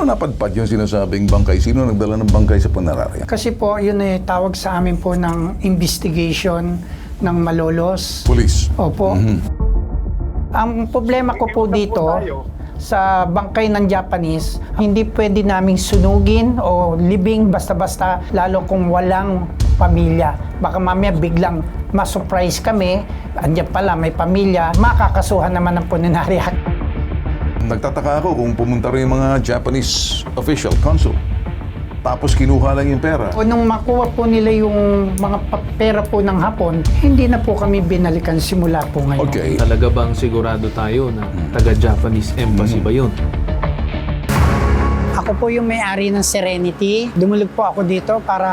Paano napadpad yung sinasabing bangkay? Sino nagdala ng bangkay sa punerarya? Kasi po, yun ay tawag sa amin po ng investigation ng malolos. Police. Opo. Ang problema ko po dito, sa bangkay ng Japanese, hindi pwede naming sunugin o libing basta-basta, lalo kung walang pamilya. Baka mamaya biglang ma-surprise kami, andyan pala may pamilya, makakasuhan naman ng punenarya. Nagtataka ako kung pumunta rin yung mga Japanese official, consul. Tapos kinuha lang yung pera. O nung makuha po nila yung mga pera po ng Hapon, hindi na po kami binalikan simula po ngayon. Okay. Talaga bang sigurado tayo na taga-Japanese embassy ba yun? Ako po yung may-ari ng Serenity. Dumulog po ako dito para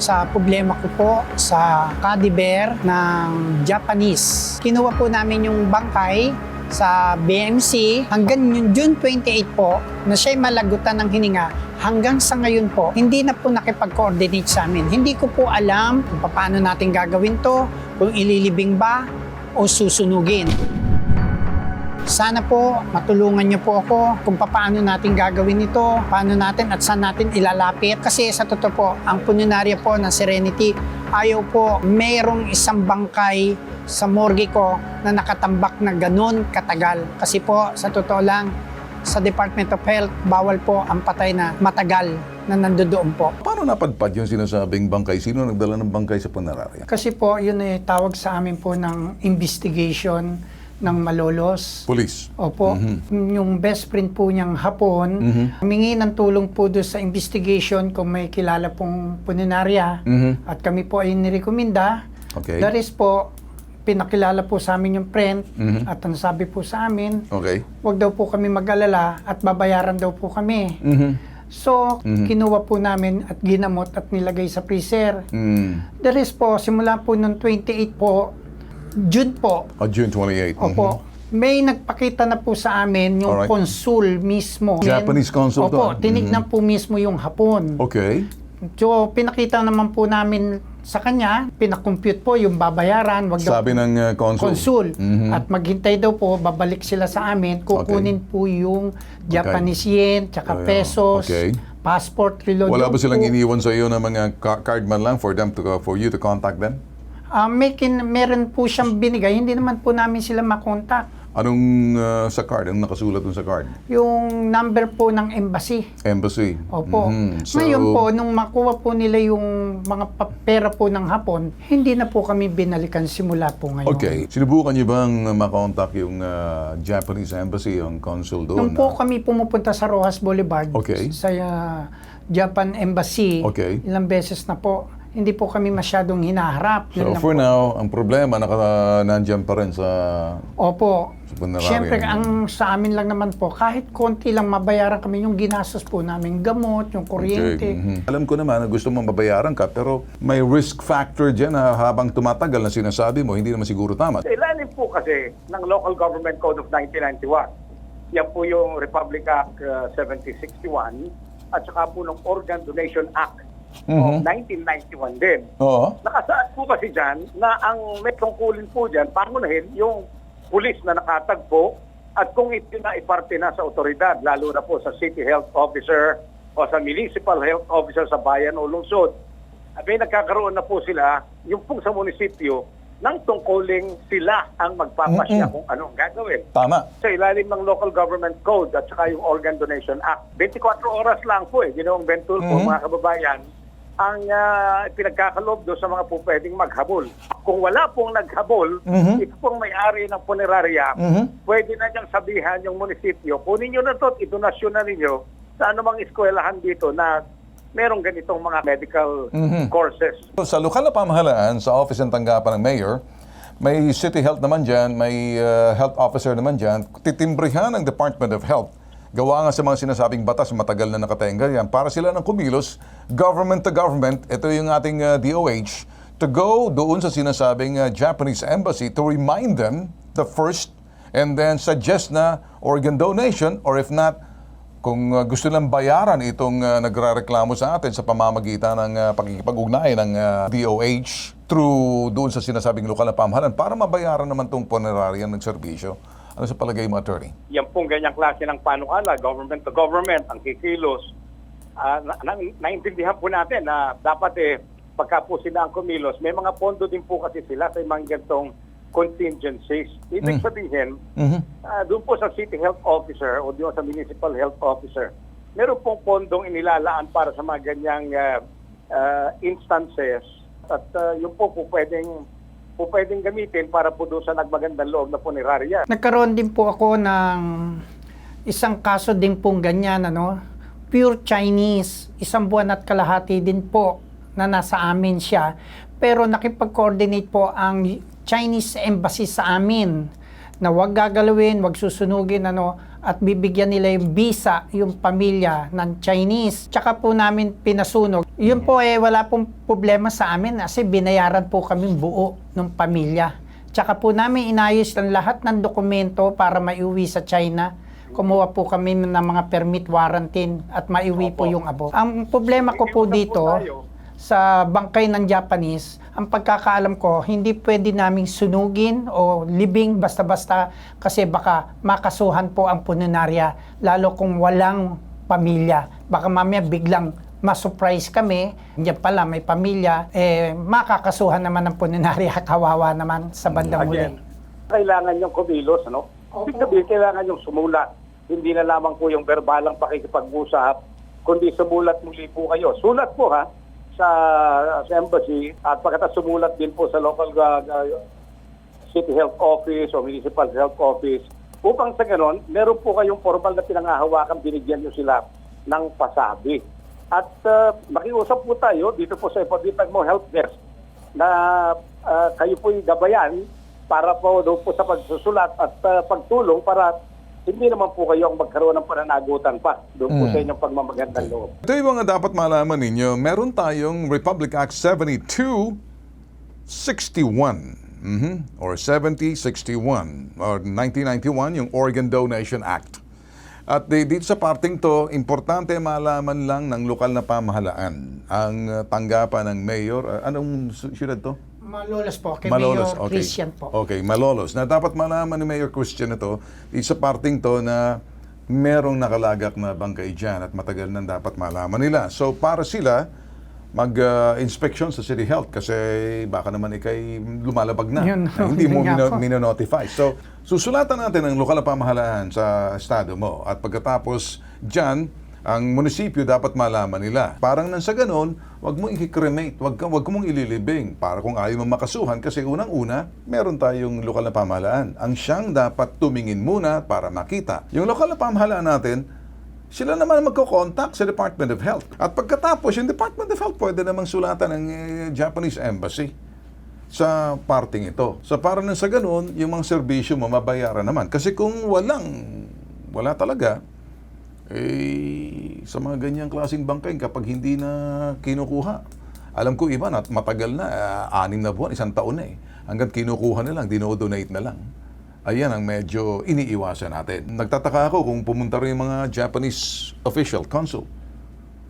sa problema ko po sa Cadiver ng Japanese. Kinuha po namin yung bangkay sa BMC hanggang yung June 28 po na siya'y malagutan ng hininga hanggang sa ngayon po, hindi na po nakipag-coordinate sa amin. Hindi ko po alam kung paano natin gagawin to, kung ililibing ba o susunugin. Sana po matulungan niyo po ako kung paano natin gagawin ito, paano natin at saan natin ilalapit. Kasi sa totoo po, ang pununarya po ng Serenity, ayaw po mayroong isang bangkay sa morgue ko na nakatambak na ganun katagal. Kasi po, sa totoo lang, sa Department of Health, bawal po ang patay na matagal na nandoon po. Paano napadpad yung sinasabing bangkay? Sino nagdala ng bangkay sa punerarya? Kasi po, yun ay tawag sa amin po ng investigation ng malolos. Police. Opo. Yung best friend po niyang hapon, humingi ng tulong po doon sa investigation kung may kilala pong punenarya. Mhm. At kami po ay nirekomenda. Okay. That is po, pinakilala po sa amin yung friend Mhm. at ang sabi po sa amin, Okay. wag daw po kami mag-alala at babayaran daw po kami. Mhm. So, Mhm. kinuha po namin at ginamot at nilagay sa freezer. Mm. The rest po, simula po noong 28 po, June po, Oh, June 28. Opo. May nagpakita na po sa amin yung Alright. consul mismo. Japanese consul Opo, to? tinignan po mismo yung hapon. Okay. So, pinakita naman po namin sa kanya, pinakompute po yung babayaran, wag daw Sabi ng uh, consul. consul. Mhm. At maghintay daw po, babalik sila sa amin, kukunin po yung Japanese yen, tsaka Oh, pesos, Okay. passport, reload. Wala ba silang po. iniwan sa iyo ng mga ca- card man lang for them to for you to contact them? Ah, may kin- meron po siyang binigay, hindi naman po namin sila makontak. Anong uh, sa card? Anong nakasulat dun sa card? Yung number po ng embassy. Embassy. Opo. Mhm. So, Ngayon po, nung makuha po nila yung mga pa- pera po ng hapon, hindi na po kami binalikan simula po ngayon. Okay. Sinubukan niyo bang makontak yung uh, Japanese embassy, yung consul doon? Nung po kami pumupunta sa Rojas Boulevard, Okay. sa uh, Japan Embassy, Okay. ilang beses na po, hindi po kami masyadong hinaharap. Yun So lang for po. now, ang problema naka nandiyan pa rin sa Opo. Sa punerarya Siyempre, ang sa amin lang naman po, kahit konti lang mabayaran kami yung ginastos po namin, gamot, yung kuryente. Okay. mhm. Alam ko naman na gusto mong mabayaran ka pero may risk factor dyan na habang tumatagal na sinasabi mo, hindi naman siguro tama. Sa ilalim po kasi ng Local Government Code of 1991, yan po yung Republic Act uh, 7061 at saka po ng Organ Donation Act Mhm. of 1991 din. Oo. Nakasaad po kasi dyan na ang may tungkulin po dyan, pangunahin yung pulis na nakatagpo at kung ito na iparte na sa otoridad, lalo na po sa city health officer o sa municipal health officer sa bayan o lungsod, abay nagkakaroon na po sila, yung pong sa munisipyo, ng tungkuling sila ang magpapasya Mm-mm. kung anong gagawin Tama. sa ilalim ng Local Government Code at saka yung Organ Donation Act. 24 oras lang po eh, ginawang Bentul po Mhm. mga kababayan, ang uh, pinagkakaloob doon sa mga po pwedeng maghabol. Kung wala pong naghabol, Mhm. ito pong may-ari ng punerarya, Mhm. pwede na niyang sabihan yung munisipyo, kunin nyo na to, idonasyon na ninyo sa anumang eskwelahan dito na merong ganitong mga medical Mhm. courses. Sa lokal na pamahalaan, sa office ng tanggapan ng mayor, may city health naman dyan, may uh, health officer naman dyan, titimbrihan ng Department of Health. Gawa nga sa mga sinasabing batas, matagal na nakatenga yan, para sila ng kumilos, government to government, ito yung ating uh, DOH, to go doon sa sinasabing uh, Japanese embassy to remind them the first and then suggest na organ donation or if not, kung uh, gusto lang bayaran itong uh, nagrereklamo sa atin sa pamamagitan ng uh, pakikipag-ugnayan ng uh, DOH through doon sa sinasabing lokal na pamahalaan para mabayaran naman itong puneraryan ng serbisyo. Ano sa palagay mo, attorney? yan pong ganyang klase ng panukala, government to government, ang kikilos, ah, na, na, naintindihan po natin na dapat eh, pagka po sila ang kumilos, may mga pondo din po kasi sila sa mga ganitong contingencies. Ibig Mm. sabihin, Mhm. ah, doon po sa city health officer o doon sa municipal health officer, meron pong pondong inilalaan para sa mga ganyang ah, ah, instances at ah, yun po po pwedeng po pwedeng gamitin para po doon sa nagmagandang loob na punerarya. Nagkaroon din po ako ng isang kaso din pong ganyan, ano, pure Chinese, isang buwan at kalahati din po na nasa amin siya. Pero nakipag-coordinate po ang Chinese embassy sa amin na wag gagalawin, wag susunugin, ano, at bibigyan nila yung visa, yung pamilya ng Chinese. Tsaka po namin pinasunog. Yun po eh, wala pong problema sa amin kasi binayaran po kami buo ng pamilya. Tsaka po namin inayos ang lahat ng dokumento para maiuwi sa China. Kumuha po kami ng mga permit warrantin at maiuwi po Opo. yung abo. Ang problema ko po po dito, sa bangkay ng Japanese, ang pagkakaalam ko, hindi pwede naming sunugin o libing basta-basta kasi baka makasuhan po ang pununarya, lalo kung walang pamilya. Baka mamaya biglang ma-surprise kami, diyan pala may pamilya, eh makakasuhan naman ng pununarya, kawawa naman sa bandang huli. Kailangan yung kumilos, ano? Ibig sabihin, kailangan yung sumulat. Hindi na lamang po yung verbalang pakikipag-usap, kundi sumulat muli po kayo. Sulat po ha, sa, sa embassy at pagkatapos sumulat din po sa local uh, uh, city health office o municipal health office upang sa ganon, meron po kayong formal na pinangahawakan, binigyan nyo sila ng pasabi. At uh, makiusap po tayo dito po sa Ipagdipag mo Health Desk na uh, kayo po'y gabayan para po doon po sa pagsusulat at uh, pagtulong para hindi naman po kayo ang magkaroon ng pananagutan pa doon po Mm. sa inyong pagmamagandang loob. Ito yung mga dapat malaman ninyo. Meron tayong Republic Act 7261 mhm, or 7061 or 1991 yung Oregon Donation Act. At di- dito sa parting to, importante malaman lang ng lokal na pamahalaan ang uh, tanggapan ng mayor. Uh, anong syudad to? Malolos po, kay Malolos, Mayor okay. Christian po. Okay, Malolos. Na dapat malaman ni Mayor Christian ito, dito sa parting to na merong nakalagak na bangkay dyan at matagal nang dapat malaman nila. So para sila mag-inspection sa City Health kasi baka naman ikay lumalabag na. Yun, na hindi mo mino- mino-notify. So susulatan natin ang lokal na pamahalaan sa estado mo at pagkatapos dyan, ang munisipyo dapat malaman nila. Parang nang sa ganun, wag mo i-cremate, wag, wag mo mong ililibing para kung ayaw mo makasuhan kasi unang-una, meron tayong lokal na pamahalaan. Ang siyang dapat tumingin muna para makita. Yung lokal na pamahalaan natin, sila naman magko-contact sa Department of Health. At pagkatapos, yung Department of Health pwede namang sulatan ng eh, Japanese Embassy sa parting ito. So para nang sa ganun, yung mga serbisyo mo mabayaran naman. Kasi kung walang, wala talaga, eh, sa mga ganyang klaseng bangkay, kapag hindi na kinukuha, alam ko iba na matagal na, ah, anim na buwan, isang taon na eh. Hanggang kinukuha na lang, dinodonate na lang. Ayan ang medyo iniiwasan natin. Nagtataka ako kung pumunta rin yung mga Japanese official, consul.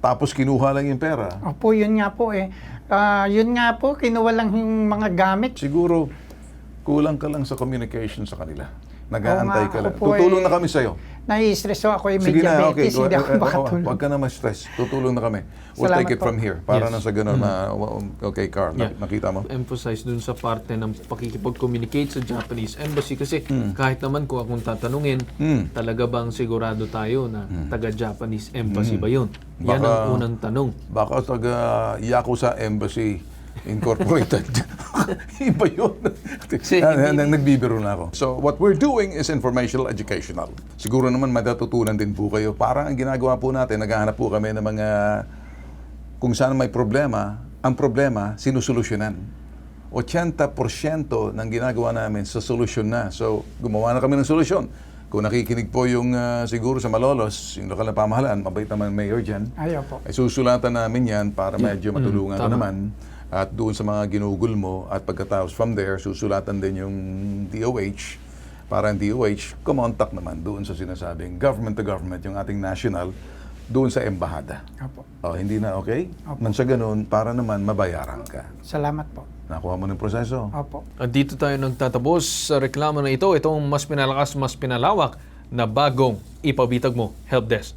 Tapos kinuha lang yung pera. Opo, yun nga po eh. Ah, yun nga po, kinuha lang yung mga gamit. Siguro, kulang ka lang sa communication sa kanila. Nag-aantay ka lang. Tutulong eh, na kami sa'yo. Nai-stress ako, ako may Sige na, okay. diabetes, hindi ako Eh, eh, makatulog. Huwag ka na ma-stress. Tutulong na kami. We'll Salamat take it po. from here. Para Yes. na sa ganun na, okay, Carl, Yeah. nakita mo? emphasize dun sa parte ng pakikipag-communicate sa Japanese Embassy kasi kahit naman kung akong tatanungin, Hmm. talaga bang sigurado tayo na taga-Japanese Embassy ba yun? Yan Baka- ang unang tanong. Baka taga Yakuza Embassy Incorporated. Iba yun. na, na, nagbibiro na ako. So, what we're doing is informational educational. Siguro naman madatutunan din po kayo. Parang ang ginagawa po natin, naghahanap po kami ng mga kung saan may problema, ang problema, sinusolusyonan. 80% ng ginagawa namin sa solusyon na. So, gumawa na kami ng solusyon. Kung nakikinig po yung ah, siguro sa Malolos, yung lokal na pamahalaan, mabait naman mayor dyan, Ayaw po. ay susulatan namin yan para medyo matulungan ka tama. naman. At doon sa mga ginugol mo at pagkatapos from there, susulatan din yung DOH para ang DOH kumontak naman doon sa sinasabing government to government, yung ating national, doon sa embahada. Opo. Oh, hindi na okay? Nang sa ganun, para naman mabayaran ka. Salamat po. Nakuha mo ng proseso. Opo. At dito tayo nagtatapos sa reklamo na ito. Itong mas pinalakas, mas pinalawak na bagong ipabitag mo help desk.